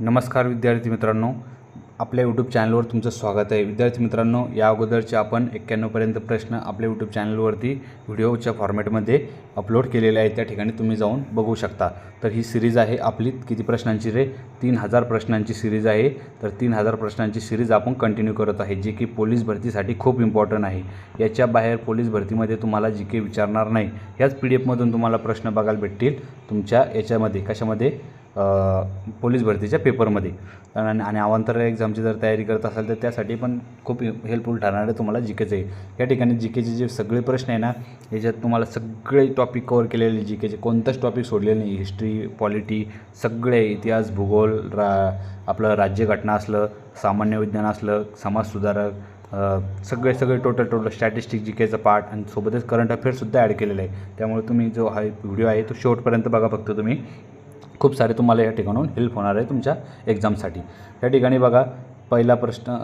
नमस्कार विद्यार्थी मित्रांनो. आपल्या यूट्यूब चॅनलवर तुमचं स्वागत आहे. विद्यार्थी मित्रांनो या अगोदरचे आपण एक्क्याण्णवपर्यंत प्रश्न आपल्या यूट्यूब चॅनलवरती व्हिडिओच्या फॉर्मॅटमध्ये अपलोड केलेले आहेत. त्या ठिकाणी तुम्ही जाऊन बघू शकता. तर ही सिरीज आहे आपली. किती प्रश्नांची रे? तीन हजार प्रश्नांची सिरीज आहे. तर तीन हजार प्रश्नांची सिरीज आपण कंटिन्यू करत आहे जे की पोलीस भरतीसाठी खूप इम्पॉर्टंट आहे. याच्या बाहेर पोलीस भरतीमध्ये तुम्हाला जी के विचारणार नाही ह्याच पी डी एफमधून तुम्हाला प्रश्न बघायला भेटतील. तुमच्या याच्यामध्ये कशामध्ये? पोलीस भरतीच्या पेपरमध्ये. आणि आणि अवांतर एक्झामची जर तयारी करत असाल तर त्यासाठी पण खूप हेल्पफुल ठरणार आहे तुम्हाला जी केचे या ठिकाणी जी केचे जे सगळे प्रश्न आहे ना याच्यात तुम्हाला सगळे टॉपिक कवर केलेले जी केचे कोणताच टॉपिक सोडलेलं नाही. हिस्ट्री पॉलिटी सगळे इतिहास भूगोल रा आपलं राज्यघटना असलं सामान्य विज्ञान असलं समाजसुधारक सगळे सगळे टोटल टोटल स्टॅटिस्टिक जी केचा पार्ट आणि सोबतच करंट अफेअर्ससुद्धा ॲड केलेलं आहे. त्यामुळे तुम्ही जो हा व्हिडिओ आहे तो शेवटपर्यंत बघा फक्त तुम्ही. खूप सारे तुम्हाला या ठिकाणून हेल्प होणार आहे तुमच्या एक्झामसाठी या ठिकाणी बघा पहिला प्रश्न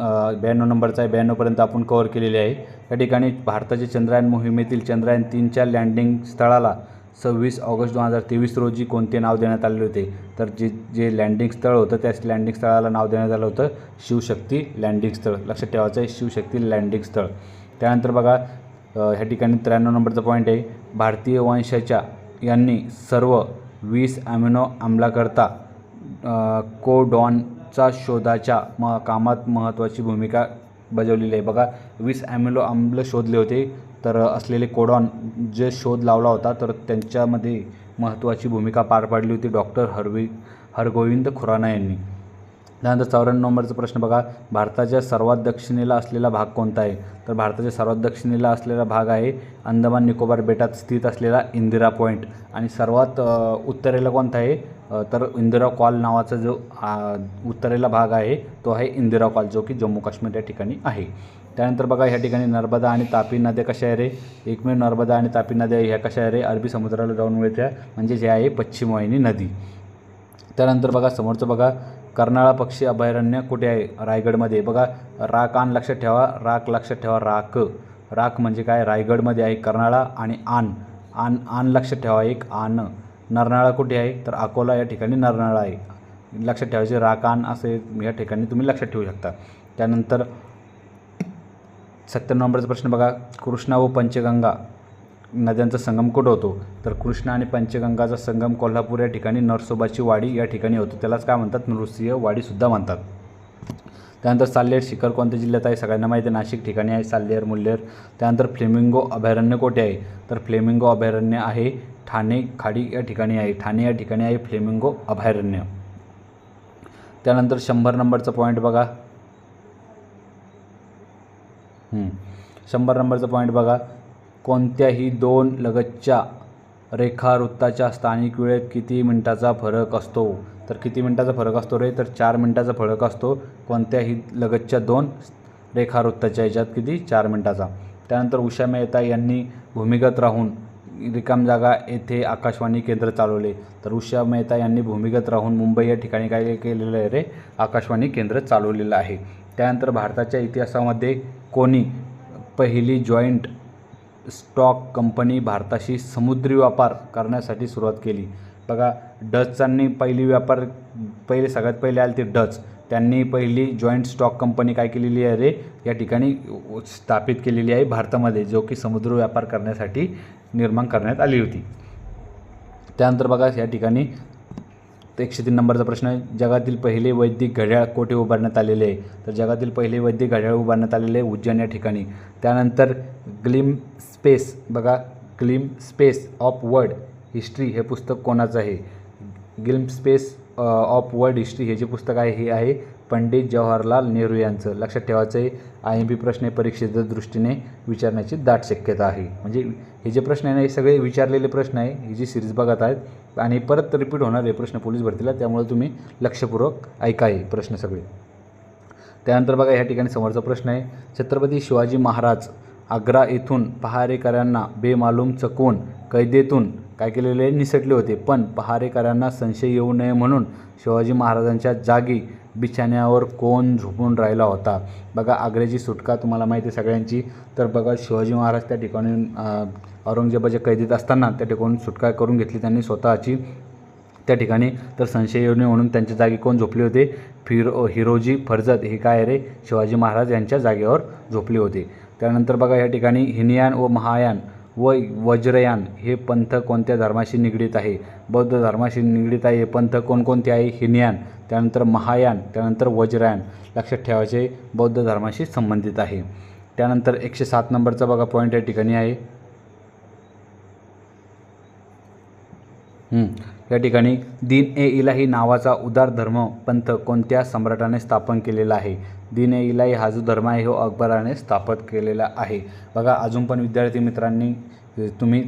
ब्याण्णव नंबरचा आहे. ब्याण्णवपर्यंत आपण कवर केलेले आहे. या ठिकाणी भारताच्या चंद्रयान मोहिमेतील चंद्रयान तीनच्या लँडिंग स्थळाला सव्वीस ऑगस्ट दोन हजार तेवीस रोजी कोणते नाव देण्यात आले होते? तर जे जे लँडिंग स्थळ होतं त्याच लँडिंग स्थळाला नाव देण्यात आलं होतं शिवशक्ती लँडिंग स्थळ. लक्षात ठेवायचं आहे शिवशक्ती लँडिंग स्थळ. त्यानंतर बघा ह्या ठिकाणी त्र्याण्णव नंबरचा पॉईंट आहे. भारतीय वंशाच्या यांनी सर्व वीस ॲमिनो आम्लाकरता कोडॉनचा शोधाच्या म कामात महत्त्वाची भूमिका बजावलेली आहे. बघा वीस ॲमिनो आम्ल शोधले होते तर असलेले कोडॉन जे शोध लावला होता तर त्यांच्यामध्ये महत्त्वाची भूमिका पार पाडली होती डॉक्टर हरवी हरगोविंद खुराना यांनी. त्यानंतर चौऱ्याण्णव नंबरचा प्रश्न बघा. भारताच्या सर्वात दक्षिणेला असलेला भाग कोणता आहे? तर भारताच्या सर्वात दक्षिणेला असलेला भाग आहे अंदमान निकोबार बेटात स्थित असलेला इंदिरा पॉईंट आणि सर्वात उत्तरेला कोणता आहे? तर इंदिरा कॉल नावाचा जो उत्तरेला भाग आहे तो आहे इंदिरा कॉल जो की जम्मू काश्मीर या ठिकाणी आहे. त्यानंतर बघा ह्या ठिकाणी नर्मदा आणि तापी नद्या कशा आहे रे? एकमेव नर्मदा आणि तापी नद्या ह्या कशा आहे रे? अरबी समुद्राला जाऊन मिळत्या. म्हणजे जे आहे पश्चिम वाहिनी नदी. त्यानंतर बघा समोरचं बघा कर्नाळा पक्षी अभयारण्य कुठे आहे? रायगडमध्ये. बघा राक आण लक्षात ठेवा. राक लक्षात ठेवा. राक. राक म्हणजे काय? रायगडमध्ये आहे कर्नाळा आणि आन आन आन लक्षात ठेवा एक. आन नरनाळा कुठे आहे? तर अकोला या ठिकाणी नरनाळा आहे. लक्षात ठेवायचे राकान असे या ठिकाणी तुम्ही लक्षात ठेवू शकता. त्यानंतर सत्तर नंबरचा प्रश्न बघा. कृष्णा व पंचगंगा. नद्यांचा संगम कुठं होतो? तर कृष्णा आणि पंचगंगाचा संगम कोल्हापूर या ठिकाणी नरसोबाची वाडी या ठिकाणी होतो. त्यालाच काय म्हणतात? नृसिंह वाडीसुद्धा म्हणतात. त्यानंतर साल्लेर शिखर कोणत्या जिल्ह्यात आहे? सगळ्यांना माहिती आहे नाशिक ठिकाणी आहे साल्लेर मुल्लेर. त्यानंतर फ्लेमिंगो अभयारण्य कोठे आहे? तर फ्लेमिंगो अभयारण्य आहे ठाणे खाडी या ठिकाणी आहे. ठाणे या ठिकाणी आहे फ्लेमिंगो अभयारण्य. त्यानंतर शंभर नंबरचा पॉईंट बघा. शंभर नंबरचा पॉईंट बघा. कोणत्याही दोन लगतच्या रेखावृत्ताच्या स्थानिक वेळेत किती मिनिटाचा फरक असतो? तर किती मिनिटाचा फरक असतो रे? तर चार मिनिटाचा फरक असतो. कोणत्याही लगतच्या दोन रेखावृत्ताच्या याच्यात किती? चार मिनिटाचा. त्यानंतर उषा मेहता यांनी भूमिगत राहून रिकाम जागा येथे आकाशवाणी केंद्र चालवले. तर उषा मेहता यांनी भूमिगत राहून मुंबई या ठिकाणी काय केलेलं आहे रे? आकाशवाणी केंद्र चालवलेलं आहे. त्यानंतर भारताच्या इतिहासामध्ये कोणी पहिली जॉईंट स्टॉक कंपनी भारताशी समुद्री व्यापार करण्यासाठी सुरुवात केली. बघा डचचांनी पहिली व्यापार पहिले सगळ्यात पहिले आले ते डच. त्यांनी पहिली जॉईंट स्टॉक कंपनी काय केलेली आहे रे? या ठिकाणी स्थापित केलेली आहे भारतामध्ये जो की समुद्र व्यापार करण्यासाठी निर्माण करण्यात आली होती. त्यानंतर बघा या ठिकाणी एकशे तीन नंबरचा प्रश्न आहे. जगातील पहिले वैदिक घड्याळ कोठे उभारण्यात आलेले आहे? तर जगातील पहिले वैदिक घड्याळ उभारण्यात आलेले आहे उज्जैन या ठिकाणी. त्यानंतर ग्लिम स्पेस बघा glimpses of world history हे पुस्तक कोणाचं आहे? Glimpses of world history हे जे पुस्तक आहे हे आहे पंडित जवाहरलाल नेहरू यांचं. लक्षात ठेवायचं आहे आय एम पी प्रश्न हे परीक्षेच्या दृष्टीने विचारण्याची दाट शक्यता आहे. म्हणजे हे जे प्रश्न आहे ना हे सगळे विचारलेले प्रश्न आहे ही जी सिरीज बघत आहेत आणि परत रिपीट होणार आहे प्रश्न पोलीस भरतीला त्यामुळे तुम्ही लक्षपूर्वक ऐका आहे प्रश्न सगळे. त्यानंतर बघा ह्या ठिकाणी समोरचा प्रश्न आहे छत्रपती शिवाजी महाराज आग्रा येथून पहारेकऱ्यांना बेमालूम चकवून कैदेतून काय केलेले निसटले होते. पण पहारेकऱ्यांना संशय येऊ नये म्हणून शिवाजी महाराजांच्या जागी बिछाण्यावर कोण झोपून राहिला होता? बघा आग्र्याची सुटका तुम्हाला माहिती आहे सगळ्यांची. तर बघा शिवाजी महाराज त्या ठिकाणी औरंगजेबाच्या कैदेत असताना त्या ठिकाणी सुटका करून घेतली त्यांनी स्वतःची. त्या ठिकाणी तर संशययोनी म्हणून त्यांच्या जागी कोण झोपले होते? फिरो हिरोजी फर्जत हे काय रे? शिवाजी महाराज यांच्या जागेवर झोपले होते. त्यानंतर बघा या ठिकाणी हिनयान व महायान व वज्रयान हे पंथ कोणत्या धर्माशी निगडीत आहे? बौद्ध धर्माशी निगडीत आहे हे पंथ कोणकोणते आहे? हिनयान त्यानंतर महायान त्यानंतर वज्रयान. लक्षात ठेवायचे बौद्ध धर्माशी संबंधित आहे. त्यानंतर एकशे सात नंबरचा बघा पॉईंट या ठिकाणी आहे. या ठिकाणी दीन ए इलाही नावाचा उदार धर्म पंथ कोणत्या सम्राटाने स्थापन केलेला आहे? दीन ए इलाही हा जो धर्म आहे हो अकबराने स्थापित केलेला आहे. बघा अजून पण विद्यार्थी मित्रांनी तुम्ही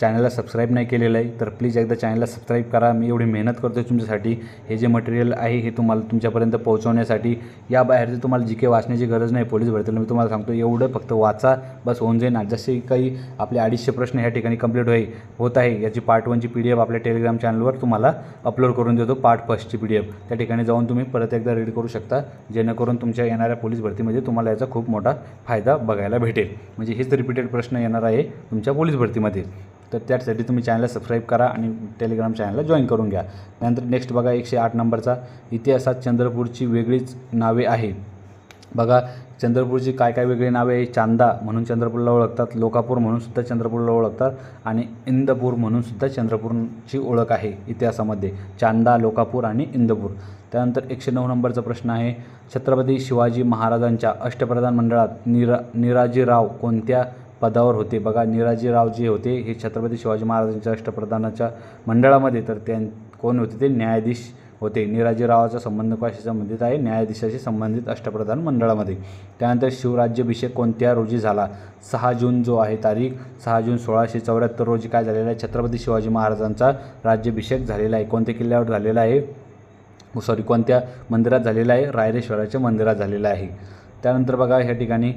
चॅनलला सबस्क्राईब नाही केलेलं आहे तर प्लीज एकदा चॅनलला सबस्क्राईब करा. मी एवढी मेहनत करतो तुमच्यासाठी. हे जे मटेरियल आहे हे तुम्हाला तुमच्यापर्यंत पोहोचवण्यासाठी या बाहेरचे तुम्हाला जी काही वाचण्याची गरज नाही पोलीस भरतीला मी तुम्हाला सांगतो एवढं फक्त वाचा. बस होऊन जाईल ना जसे काही आपले अडीचशे प्रश्न ह्या ठिकाणी कंप्लीट होई होत आहे. याची पार्ट वनची पी डी एफ आपल्या टेलिग्राम चॅनलवर तुम्हाला अपलोड करून देतो पार्ट फर्स्टची पी डी एफ त्या ठिकाणी जाऊन तुम्ही परत एकदा रीड करू शकता. जेणेकरून तुमच्या येणाऱ्या पोलीस भरतीमध्ये तुम्हाला याचा खूप मोठा फायदा बघायला भेटेल. म्हणजे हेच रिपीटेड प्रश्न येणार आहे तुमच्या पोलीस भरतीमध्ये. तर त्यासाठी तुम्ही चॅनलला सबस्क्राईब करा आणि टेलिग्राम चॅनलला जॉईन करून घ्या. त्यानंतर नेक्स्ट बघा एकशे आठ नंबरचा इतिहासात चंद्रपूरची वेगळीच नावे आहे बघा चंद्रपूरची काय काय वेगळी नावे आहे चांदा म्हणून चंद्रपूरला ओळखतात लोकापूर म्हणून सुद्धा चंद्रपूरला ओळखतात आणि इंदपूर म्हणून सुद्धा चंद्रपूरची ओळख आहे इतिहासामध्ये. चांदा लोकापूर आणि इंदपूर. त्यानंतर एकशे नऊ नंबरचा प्रश्न आहे छत्रपती शिवाजी महाराजांच्या अष्टप्रधान मंडळात निरा निराजीराव कोणत्या पदावर होते. बघा निराजीराव जे होते. हे छत्रपती शिवाजी महाराजांच्या अष्टप्रधानाच्या मंडळामध्ये तर त्या कोण होते ते? न्यायाधीश होते. निराजीरावाचा संबंध कशाशी संबंधित आहे? न्यायाधीशाशी संबंधित अष्टप्रधान मंडळामध्ये. त्यानंतर शिवराज्याभिषेक कोणत्या रोजी झाला? सहा जून जो आहे तारीख सहा जून सोळाशे चौऱ्याहत्तर रोजी काय झालेला आहे? छत्रपती शिवाजी महाराजांचा राज्याभिषेक झालेला आहे. कोणत्या किल्ल्यावर झालेला आहे? सॉरी कोणत्या मंदिरात झालेला आहे? रायरेश्वराच्या मंदिरात झालेला आहे. त्यानंतर बघा ह्या ठिकाणी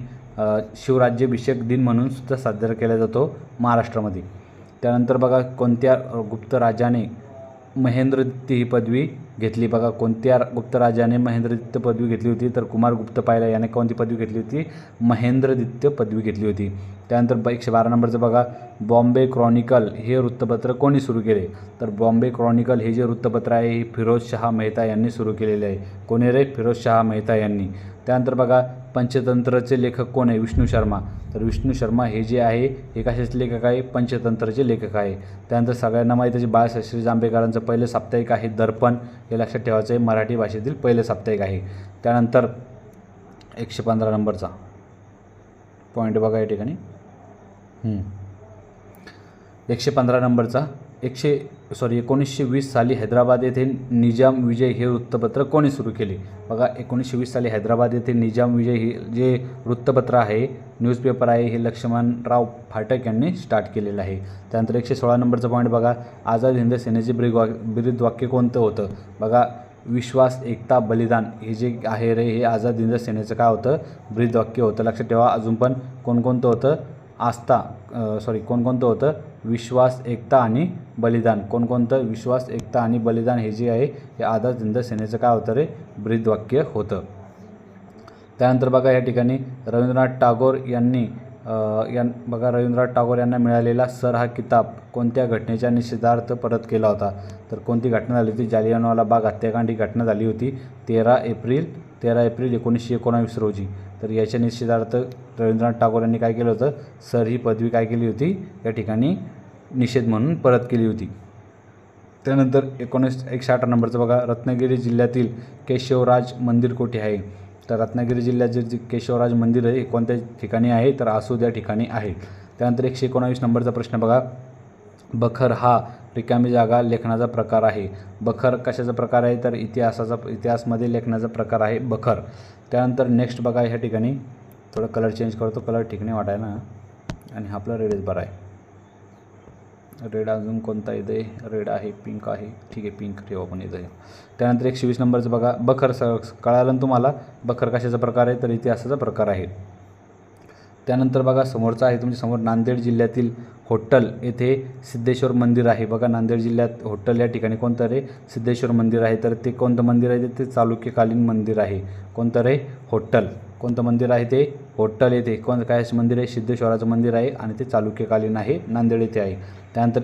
शिवराज्याभिषेक दिन म्हणून सुद्धा साजरा केला जातो महाराष्ट्रामध्ये. त्यानंतर बघा कोणत्या गुप्त राजाने महेंद्रदित्य ही पदवी घेतली? बघा कोणत्या गुप्त राजाने महेंद्रदित्य पदवी घेतली होती? तर कुमारगुप्त पायला याने कोणती पदवी घेतली होती? महेंद्रदित्य पदवी घेतली होती. त्यानंतर ब- एकशे बारा नंबरचं बघा बॉम्बे क्रॉनिकल हे वृत्तपत्र कोणी सुरू केले? तर बॉम्बे क्रॉनिकल हे जे वृत्तपत्र आहे हे फिरोज शहा मेहता यांनी सुरू केलेले आहे. कोणी रे? फिरोज शहा मेहता यांनी. त्यानंतर बघा पंचतंत्रचे लेखक कोण आहे? विष्णू शर्मा. तर विष्णू शर्मा हे जे आहे हे कशाचे लेखक आहे? पंचतंत्रचे लेखक आहे. त्यानंतर सगळ्यांना माहिती आहे बाळशास्त्री जांभेकरांचं पहिलं साप्ताहिक आहे दर्पण. हे लक्षात ठेवायचं आहे मराठी भाषेतील पहिलं साप्ताहिक आहे. त्यानंतर एकशे पंधरा नंबरचा. पॉईंट बघा या ठिकाणी. एकशे पंधरा नंबरचा. एकशे सॉरी एकोणीसशे वीस साली हैदराबाद येथे निजाम विजय हे वृत्तपत्र कोणी सुरू केले? बघा एकोणीसशे वीस साली हैदराबाद येथे निजाम विजय हे जे वृत्तपत्र आहे न्यूजपेपर आहे हे लक्ष्मणराव फाटक यांनी स्टार्ट केलेलं आहे. त्यानंतर एकशे सोळा नंबरचा पॉईंट बघा. आझाद हिंद सेनेचे ब्रिग वा ब्रीद वाक्य कोणतं होतं? बघा विश्वास एकता बलिदान हे जे आहे रे हे आझाद हिंद सेनेचं काय होतं? ब्रीद वाक्य होतं. लक्षात ठेवा अजून पण कोणकोणतं होतं? आस्था सॉरी कोणकोणतं होतं? विश्वास एकता आणि बलिदान. कोणकोणतं विश्वास एकता आणि बलिदान हे जे आहे हे आझाद हिंद सेनेचं काय होतं रे? ब्रीदवाक्य होतं. त्यानंतर बघा या ठिकाणी रवींद्रनाथ टागोर यांनी यां बघा रवींद्रनाथ टागोर यांना मिळालेला सर हा किताब कोणत्या घटनेच्या निषेधार्थ परत केला होता? तर कोणती घटना झाली होती? जालियनवाला बाग हत्याकांड ही घटना झाली होती तेरा एप्रिल तेरा एप्रिल एकोणीसशे एकोणावीस रोजी. तर याच्या निषेधार्थ रवींद्रनाथ टागोर यांनी काय केलं होतं? सर ही पदवी काय केली होती? या ठिकाणी निषेध म्हणून परत केली होती. त्यानंतर एकोणीस एकशे आठ नंबरचं बघा. रत्नागिरी जिल्ह्यातील केशवराज मंदिर कोठे आहे? तर रत्नागिरी जिल्ह्यात जे जे केशवराज मंदिर आहे हे कोणत्या ठिकाणी आहे? तर आसूद या ठिकाणी आहे. त्यानंतर एकशे एकोणावीस नंबरचा प्रश्न बघा. बखर हा रिकामी जागा लेखनाचा प्रकार आहे. बखर कशाचा प्रकार आहे? तर इतिहासाचा इतिहासमध्ये लेखनाचा प्रकार आहे बखर. त्यानंतर नेक्स्ट बघा ह्या ठिकाणी. थोडं कलर चेंज करतो कलर ठीक नाही वाटाय ना आणि हा आपला रेडच बरा आहे. रेड अजून कोणता येतं आहे रेड आहे पिंक आहे. ठीक आहे पिंक ठेवा पण येतं आहे. त्यानंतर एकशे वीस नंबरचं बघा. बखर स कळालं ना तुम्हाला? बखर कशाचा प्रकार आहे? तर इतिहासाचा प्रकार आहे. त्यानंतर बघा समोरचा आहे तुमच्यासमोर नांदेड जिल्ह्यातील होट्टल येथे सिद्धेश्वर मंदिर आहे. बघा नांदेड जिल्ह्यात होट्टल या ठिकाणी कोणतं रे? सिद्धेश्वर मंदिर आहे. तर ते कोणतं मंदिर आहे? ते चालुक्यकालीन मंदिर आहे. कोणतं रे? होट्टल कोणतं मंदिर आहे ते? होट्टल येथे. कोण काय असं मंदिर आहे? सिद्धेश्वराचं मंदिर आहे आणि ते चालुक्यकालीन आहे नांदेड येथे आहे. त्यानंतर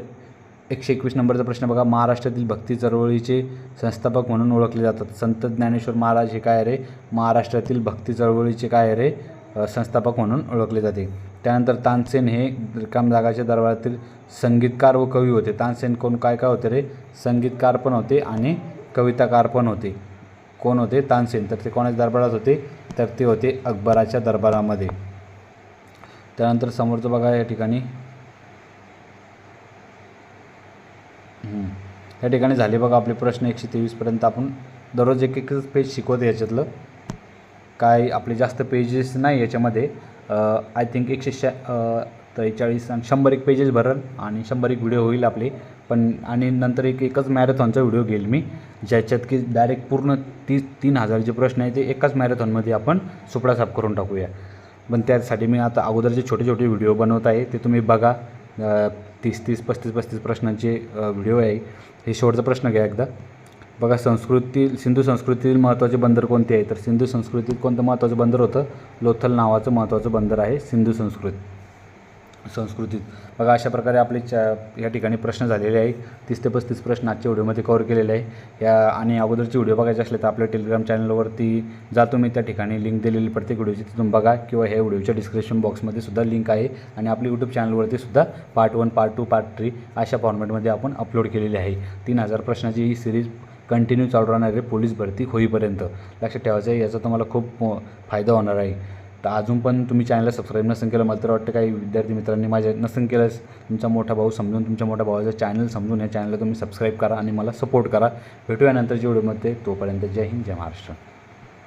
एकशे एकवीस नंबरचा प्रश्न बघा. महाराष्ट्रातील भक्ती चळवळीचे संस्थापक म्हणून ओळखले जातात. संत ज्ञानेश्वर महाराज हे काय रे? महाराष्ट्रातील भक्ती चळवळीचे काय रे? संस्थापक म्हणून ओळखले जाते. त्यानंतर तानसेन हे रिकाम जागाच्या दरबारातील संगीतकार व कवी होते. तानसेन कोण काय काय होते रे? संगीतकार पण होते आणि कविताकार पण होते. कोण होते? तानसेन तर ते कोणाच्या दरबारात होते? तर ते होते अकबराच्या दरबारामध्ये. त्यानंतर समोरचं बघा या ठिकाणी. या ठिकाणी झाले बघा आपले प्रश्न एकशे तेवीसपर्यंत आपण दररोज एक एकच पेज शिकवतो याच्यातलं. काय आपले जास्त पेजेस नाही याच्यामध्ये. आय थिंक एकशे शा त्रेचाळीस आणि शंभर एक पेजेस भरल आणि शंभर एक व्हिडिओ होईल आपले. पण आणि नंतर एक एकच मॅरेथॉनचा व्हिडिओ घेईल मी ज्याच्यात की डायरेक्ट पूर्ण तीस तीन हजार जे प्रश्न आहे ते एकाच मॅरेथॉनमध्ये आपण सुपडा साफ करून टाकूया. पण त्यासाठी मी आता अगोदरचे छोटे छोटे व्हिडिओ बनवत आहे ते तुम्ही बघा. तीस तीस पस्तीस पस्तीस प्रश्नांचे व्हिडिओ आहे. हे शेवटचा प्रश्न घ्या एकदा. बघा संस्कृती सिंधू संस्कृतीतील महत्त्वाचे बंदर कोणते आहे तर सिंधू संस्कृतीत कोणतं महत्त्वाचं बंदर होतं? लोथल नावाचं महत्त्वाचं बंदर आहे सिंधू संस्कृत. संस्कृतीत. बघा अशा प्रकारे आपले चा या ठिकाणी प्रश्न झालेले आहे तीस ते पस्तीस प्रश्न आजच्या व्हिडिओमध्ये कवर केलेले आहे. या आणि अगोदरचे व्हिडिओ बघायचे असले तर आपल्या टेलिग्राम चॅनलवरती जा तुम्ही त्या ठिकाणी लिंक दिलेली प्रत्येक व्हिडिओची तिथून बघा किंवा ह्या व्हिडिओच्या डिस्क्रिप्शन बॉक्समध्ये सुद्धा लिंक आहे. आणि आपली यूट्यूब चॅनलवरती सुद्धा part one part two part three अशा फॉर्मॅटमध्ये आपण अपलोड केलेली आहे. तीन हजार प्रश्नाची ही सिरीज कंटिन्यू चालू राहणार आहे पोलीस भरती होईपर्यंत. लक्षात ठेवायचं आहे याचा तुम्हाला खूप फायदा होणार आहे. तर अजून पण तुम्ही चॅनलला सबस्क्राईब नसेल केलं मला तर वाटतं काही विद्यार्थी मित्रांनी माझ्या नसेल केलंच. तुमचा मोठा भाऊ समजून तुमच्या मोठ्या भावाचं चॅनल समजून या चॅनलला तुम्ही सबस्क्राईब करा आणि मला सपोर्ट करा. भेटूया नंतरच्या व्हिडिओमध्ये तोपर्यंत जय हिंद जय महाराष्ट्र.